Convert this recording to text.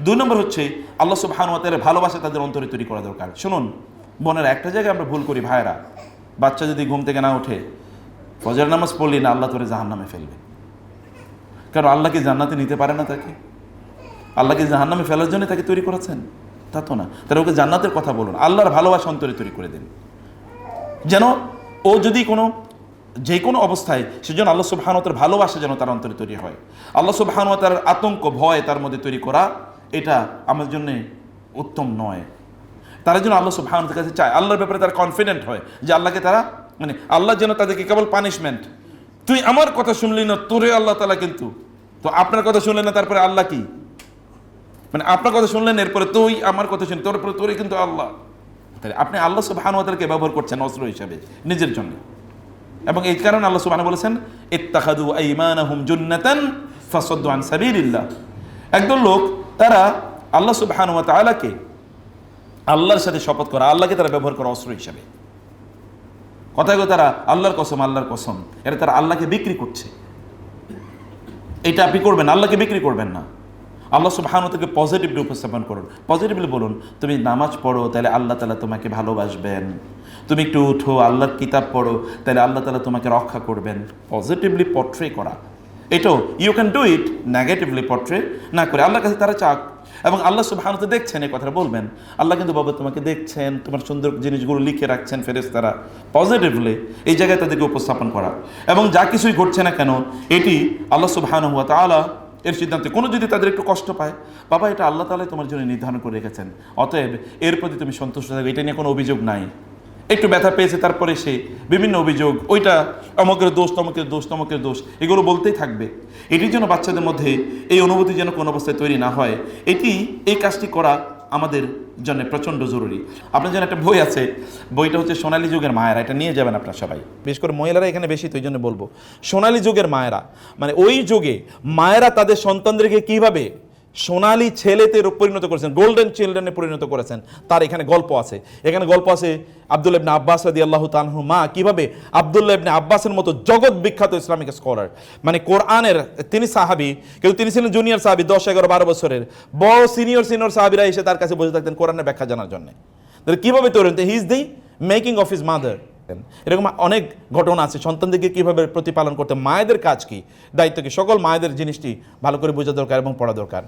দুই নম্বর হচ্ছে, আল্লাহ সুবাহানুয়াতের ভালোবাসা তাদের অন্তরে তৈরি করা দরকার। শুনুন বোনের একটা জায়গায় আমরা ভুল করি ভাইরা বাচ্চা যদি ঘুম থেকে না ওঠে ফজর নামাজ পড়লি না আল্লাহ তোরে জাহান নামে ফেলবে কারণ আল্লাহকে জান্নাতে নিতে পারে না তাকে? আল্লাহকে জাহান নামে ফেলার জন্য তাকে তৈরি করেছেন? তা তো না। তাহলে ওকে জান্নাতের কথা বলুন। আল্লাহর ভালোবাসা অন্তরে তৈরি করে দিন। যেন ও যদি কোনো, যে কোনো অবস্থায় সেজন্য আল্লাহ সুবাহানতের ভালোবাসা যেন তার অন্তরে তৈরি হয়। আল্লাহ সুবাহানতার আতঙ্ক, ভয় তার মধ্যে তৈরি করা এটা আমার জন্য উত্তম নয়। তারা যেন আল্লাহ সুবাহানতের কাছে চায়, আল্লাহর ব্যাপারে তারা কনফিডেন্ট হয় যে আল্লাহকে তারা মানে আল্লাহ যেন তাদেরকে কেবল পানিশমেন্ট তুই আমার কথা শুনলি না, তোরে আল্লাহ তালা কিন্তু, তো আপনার কথা শুনলেন না, তারপরে আল্লাহ কি? মানে আপনার কথা শুনলেন এরপরে তুই আমার কথা শুনি তোর পরে তোরই কিন্তু আল্লাহ। তাহলে আপনি আল্লাহ সুবাহানুয়াতালকে ব্যবহার করছেন অস্ত্র হিসাবে, নিজের জন্য। এবং এই কারণে আল্লাহ সুবহানাহু বলেছেন ইত্তাখাদু আইমানাহুম জুন্নাতান ফাসাদ্দু আন সাবিলিল্লাহ। একদল লোক তারা আল্লাহ সুবহানাহু ওয়া তাআলাকে আল্লাহর সাথে শপথ করা, আল্লাহকে তারা ব্যবহার করা অস্ত্র হিসাবে। কথায় কথা তারা আল্লাহর কসম আল্লাহর কসম। এটা তারা আল্লাহকে বিক্রি করছে। এটা আপনি করবেন, আল্লাহকে বিক্রি করবেন না। আল্লাহ সুবহানাহু থেকে পজিটিভলি উপস্থাপন করুন। পজিটিভলি বলুন, তুমি নামাজ পড়ো, তাহলে আল্লাহ তালা তোমাকে ভালোবাসবেন। তুমি একটু উঠো, আল্লাহর কিতাব পড়ো, তাহলে আল্লাহ তালা তোমাকে রক্ষা করবেন। পজিটিভলি পট্রে করা। এটাও you can do it negatively portray না করে আল্লাহর কাছে তারা চাক। এবং আল্লাহ সুবহানাহু তো দেখছেন এই কথাটা বলবেন। আল্লাহ কিন্তু বাবা তোমাকে দেখছেন, তোমার সুন্দর জিনিসগুলো লিখে রাখছেন ফেরেস তারা পজিটিভলি এই জায়গায় তাদেরকে উপস্থাপন করা। এবং যা কিছুই ঘটছে না কেন, এটি আল্লাহ সুবহানাহু ওয়া তাআলা এর সিদ্ধান্তে। কোনো যদি তাদের একটু কষ্ট পায়, বাবা এটা আল্লাহ তালাই তোমার জন্য নির্ধারণ করে রেখেছেন। অতএব এর প্রতি তুমি সন্তুষ্ট থাকবে এটা নিয়ে কোনো অভিযোগ নাই। একটু ব্যথা পেয়েছে, তারপরে সে বিভিন্ন অভিযোগ, ওইটা অমকের দোষ, তমকের দোষ তমকের দোষ, এগুলো বলতেই থাকবে। এটির জন্য বাচ্চাদের মধ্যে এই অনুভূতি যেন কোনো অবস্থায় তৈরি না হয়। এটি, এই কাজটি করা আমাদের জন্য প্রচণ্ড জরুরি। আপনার জন্য একটা বই আছে, বইটা হচ্ছে সোনালী যুগের মায়েরা, এটা নিয়ে যাবেন আপনার সবাই। বিশেষ করে মহিলারা এখানে বেশি, তো জন্য বলব। সোনালী যুগের মায়েরা মানে ওই যুগে মায়েরা তাদের সন্তানদেরকে কীভাবে সোনালী ছেলেতে পরিণত করেছেন গোল্ডেন চিলড্রেনে পরিণত করেছেন। তার এখানে গল্প আছে। এখানে গল্প আছে আব্দুল ইবনে আব্বাস রাদি আল্লাহ তানহু মা, কীভাবে আব্দুল্লাহ ইবনে আব্বাসের মতো জগৎ বিখ্যাত ইসলামিক স্কলার মানে কোরআনের তিনি সাহাবি কিন্তু তিনি ছিলেন জুনিয়র সাহাবি, দশ, এগারো, বারো বছরের। বড় সিনিয়র সিনিয়র সাহাবিরা এসে তার কাছে বসে থাকতেন কোরআনের ব্যাখ্যা জানার জন্য। তাহলে কীভাবে তৈরি he is the making of his mother এরকম অনেক ঘটনা আছে। সন্তানদেরকে কীভাবে প্রতিপালন করতে মায়েদের কাজ কি? দায়িত্ব কি? সকল মায়েদের জিনিসটি ভালো করে বোঝা দরকার এবং পড়া দরকার।